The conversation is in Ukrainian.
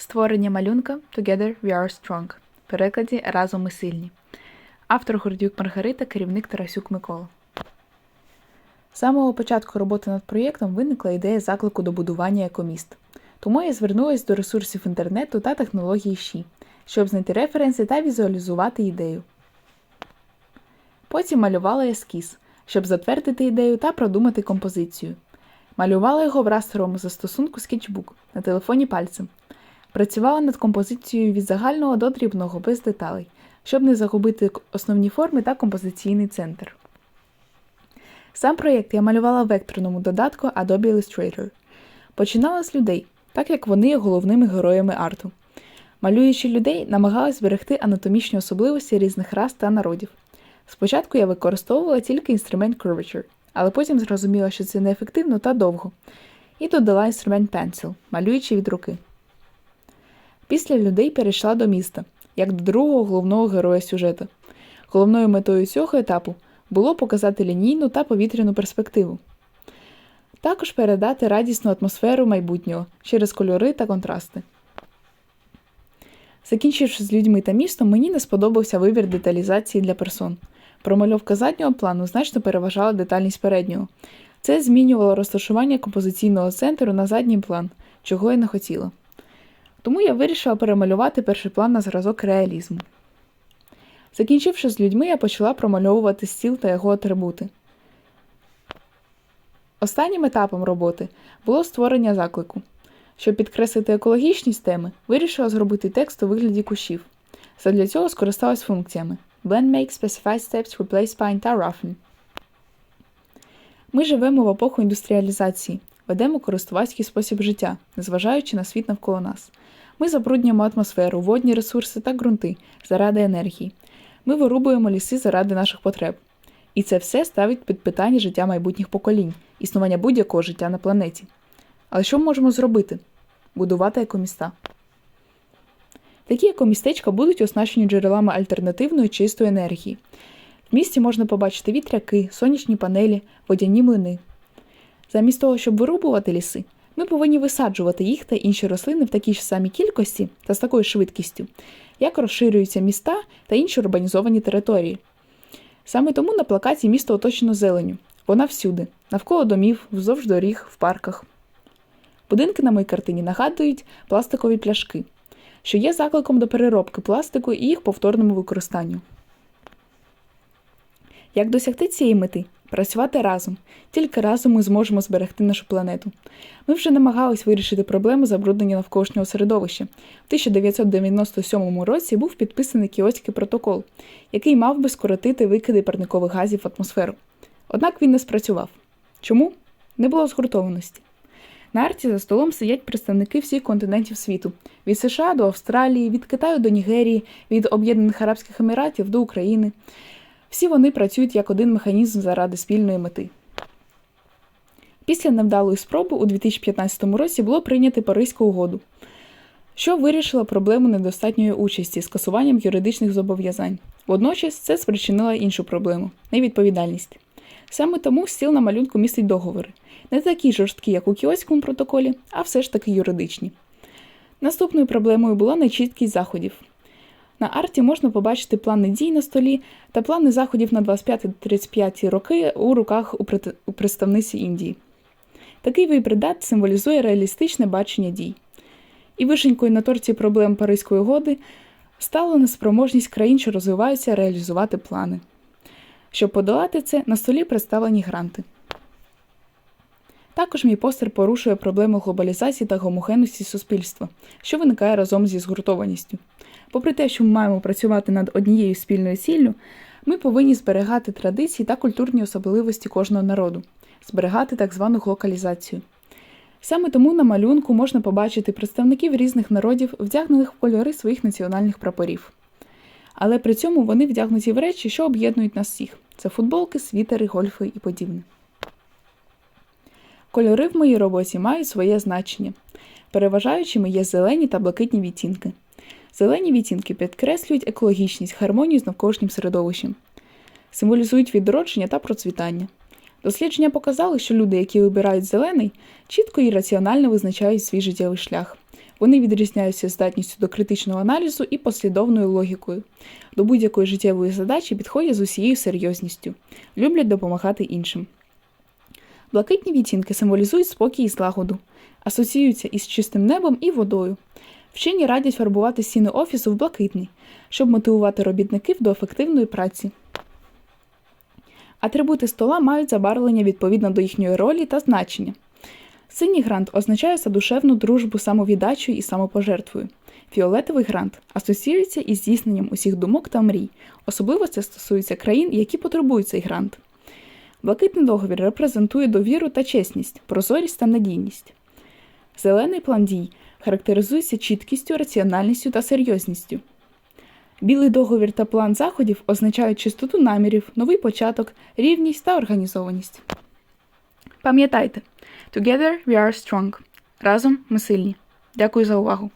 Створення малюнка Together We Are Strong. В перекладі Разом ми сильні. Автор Гордюк Маргарита, керівник Тарасюк Микола. З самого початку роботи над проєктом виникла ідея заклику до будування екоміст. Тому я звернулася до ресурсів інтернету та технології ЩІ, щоб знайти референси та візуалізувати ідею. Потім малювала ескіз, щоб затвердити ідею та продумати композицію. Малювала його в растеровому застосунку Sketchbook на телефоні пальцем. Працювала над композицією від загального до дрібного без деталей, щоб не загубити основні форми та композиційний центр. Сам проєкт я малювала в векторному додатку Adobe Illustrator. Починала з людей, так як вони є головними героями арту. Малюючи людей, намагалась зберегти анатомічні особливості різних рас та народів. Спочатку я використовувала тільки інструмент Curvature, але потім зрозуміла, що це неефективно та довго, і додала інструмент Pencil, малюючи від руки. Після людей перейшла до міста, як до другого головного героя сюжету. Головною метою цього етапу було показати лінійну та повітряну перспективу. Також передати радісну атмосферу майбутнього через кольори та контрасти. Закінчивши з людьми та містом, мені не сподобався вибір деталізації для персон. Промальовка заднього плану значно переважала детальність переднього. Це змінювало розташування композиційного центру на задній план, чого я не хотіла. Тому я вирішила перемалювати перший план на зразок реалізму. Закінчивши з людьми, я почала промальовувати стіл та його атрибути. Останнім етапом роботи було створення заклику. Щоб підкреслити екологічність теми, вирішила зробити текст у вигляді кущів. Задля цього скористалась функціями Blend Make, Specify Steps, Replace Spine та Roughen. Ми живемо в епоху індустріалізації, ведемо користувацький спосіб життя, незважаючи на світ навколо нас. Ми забруднюємо атмосферу, водні ресурси та ґрунти заради енергії. Ми вирубуємо ліси заради наших потреб. І це все ставить під питання життя майбутніх поколінь, існування будь-якого життя на планеті. Але що ми можемо зробити? Будувати екоміста. Такі екомістечка будуть оснащені джерелами альтернативної чистої енергії. В місті можна побачити вітряки, сонячні панелі, водяні млини. Замість того, щоб вирубувати ліси, ми повинні висаджувати їх та інші рослини в такій ж самій кількості та з такою швидкістю, як розширюються міста та інші урбанізовані території. Саме тому на плакаті місто оточено зеленю. Вона всюди, навколо домів, вздовж доріг, в парках. Будинки на моїй картині нагадують пластикові пляшки, що є закликом до переробки пластику і їх повторному використанню. Як досягти цієї мети? Працювати разом. Тільки разом ми зможемо зберегти нашу планету. Ми вже намагались вирішити проблему забруднення навколишнього середовища. В 1997 році був підписаний Кіотський протокол, який мав би скоротити викиди парникових газів в атмосферу. Однак він не спрацював. Чому? Не було згуртованості. На арті за столом сидять представники всіх континентів світу: від США до Австралії, від Китаю до Нігерії, від Об'єднаних Арабських Еміратів до України. Всі вони працюють як один механізм заради спільної мети. Після невдалої спроби у 2015 році було прийнято Паризьку угоду, що вирішила проблему недостатньої участі з скасуванням юридичних зобов'язань. Водночас це спричинило іншу проблему невідповідальність. Саме тому стіл на малюнку містить договори, не такі жорсткі, як у Кіоському протоколі, а все ж таки юридичні. Наступною проблемою була нечіткість заходів. На арті можна побачити плани дій на столі та плани заходів на 25-35 роки у руках у представниці Індії. Такий вибридат символізує реалістичне бачення дій. І вишенькою на торці проблем Паризької угоди стала неспроможність країн, що розвиваються, реалізувати плани. Щоб подолати це, на столі представлені гранти. Також мій постер порушує проблему глобалізації та гомогенності суспільства, що виникає разом зі згуртованістю. Попри те, що ми маємо працювати над однією спільною ціллю, ми повинні зберігати традиції та культурні особливості кожного народу, зберігати так звану локалізацію. Саме тому на малюнку можна побачити представників різних народів, вдягнених в кольори своїх національних прапорів. Але при цьому вони вдягнуті в речі, що об'єднують нас всіх: це футболки, світери, гольфи і подібне. Кольори в моїй роботі мають своє значення. Переважаючими є зелені та блакитні відтінки. Зелені відтінки підкреслюють екологічність, гармонію з навколишнім середовищем, символізують відродження та процвітання. Дослідження показали, що люди, які вибирають зелений, чітко і раціонально визначають свій життєвий шлях. Вони відрізняються здатністю до критичного аналізу і послідовною логікою. До будь-якої життєвої задачі підходять з усією серйозністю, люблять допомагати іншим. Блакитні відтінки символізують спокій і злагоду, асоціюються із чистим небом і водою. Вчені радять фарбувати стіни офісу в блакитний, щоб мотивувати робітників до ефективної праці. Атрибути стола мають забарвлення відповідно до їхньої ролі та значення. Синій грант означає задушевну дружбу самовіддачею і самопожертвою. Фіолетовий грант асоціюється із здійсненням усіх думок та мрій. Особливо це стосується країн, які потребують цей грант. Блакитний договір репрезентує довіру та чесність, прозорість та надійність. Зелений план дій характеризується чіткістю, раціональністю та серйозністю. Білий договір та план заходів означають чистоту намірів, новий початок, рівність та організованість. Пам'ятайте, together we are strong. Разом ми сильні. Дякую за увагу.